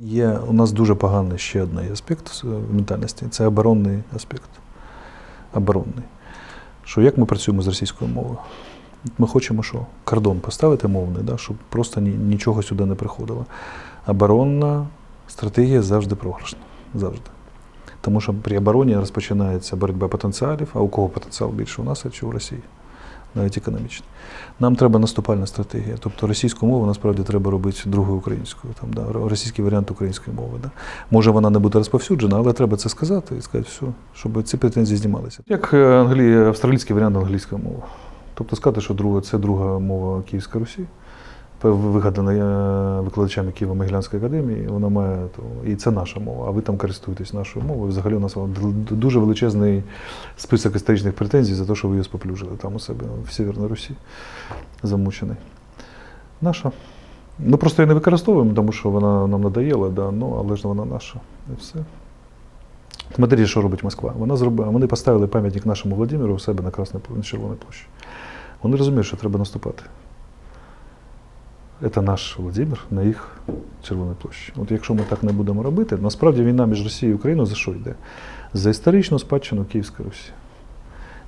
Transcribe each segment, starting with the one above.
Є у нас дуже поганий ще один аспект в ментальності це оборонний аспект. Оборонний. Що як ми працюємо з російською мовою? Ми хочемо що? Кордон поставити мовний, да, щоб просто ні, нічого сюди не приходило. Оборонна стратегія завжди програшна. Завжди. Тому що при обороні розпочинається боротьба потенціалів, а у кого потенціал більше у нас чи у Росії, навіть економічний. Нам треба наступальна стратегія. Тобто російську мову насправді треба робити другою українською, там, да, російський варіант української мови. Да. Може вона не буде розповсюджена, але треба це сказати і сказати все, щоб ці претензії знімалися. Як е, англі... австралійський варіант англійської мови. Тобто сказати, що друга, це друга мова Київської Русі, вигадана е, викладачами Києво-Могилянської академії, вона має і це наша мова, а ви там користуєтесь нашою мовою. Взагалі у нас дуже величезний список історичних претензій за те, що ви її споплюжили там у себе в Северній Русі, замучений. Наша. Ну просто її не використовуємо, тому що вона нам надоїла, да, ну, але ж вона наша. І все. Смотрите, що робить Москва. Вона зробила, вони поставили пам'ятник нашому Владимиру у себе на Красній на Червоній площі. Вони розуміють, що треба наступати. Це наш Володимир на їх Червоній площі. От якщо ми так не будемо робити, насправді війна між Росією і Україною за що йде? За історичну спадщину Київської Русі.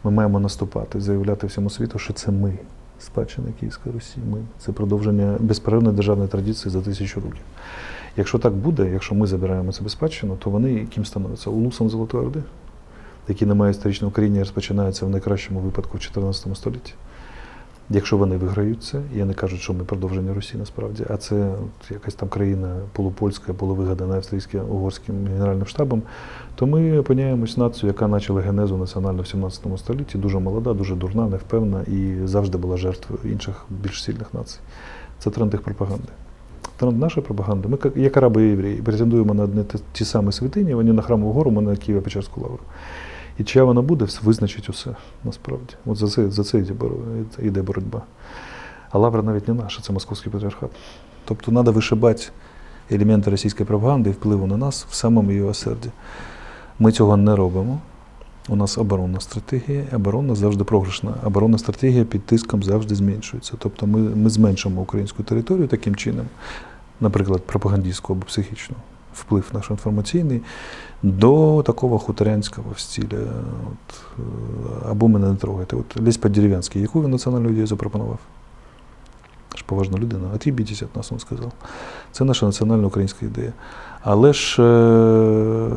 Ми маємо наступати, заявляти всьому світу, що це ми, спадщина Київської Русі. Ми. Це продовження безперервної державної традиції за тисячу років. Якщо так буде, якщо ми забираємо це спадщину, то вони ким становляться? Улусом Золотої Орди, які не мають історичного коріння і розпочинаються в найкращому випадку в 14 столітті. Якщо вони виграють це, я не кажу, що ми продовження Русі насправді, а це якась там країна полупольська, полувигадана австрійським угорським генеральним штабом, то ми опиняємось націю, яка почала генезу національно в 17 столітті, дуже молода, дуже дурна, невпевна і завжди була жертвою інших більш сильних націй. Це тренд їх пропаганди. Тренд нашої пропаганди. Ми, як араби і євреї, претендуємо на одні ті самі святині, вони на храмову гору, ми на Києво-Печерську лавру. І чия вона буде, визначить усе насправді. От за це за це йде боротьба. А лавра навіть не наша, це московський патріархат. Тобто треба вишибати елементи російської пропаганди і впливу на нас в самому її осерді. Ми цього не робимо. У нас оборонна стратегія, оборонна завжди програшна. Оборонна стратегія під тиском завжди зменшується. Тобто ми, ми зменшимо українську територію таким чином, наприклад, пропагандистську або психічну вплив наш інформаційний до такого хуторянського в стилі. От, або мене не трогайте. От Лесь Поддерев'янський, яку він національну ідею запропонував? Ж поважна людина, от'їбітесь від нас, він сказав. Це наша національна українська ідея. Але ж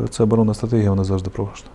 ця оборонна стратегія вона завжди програшна.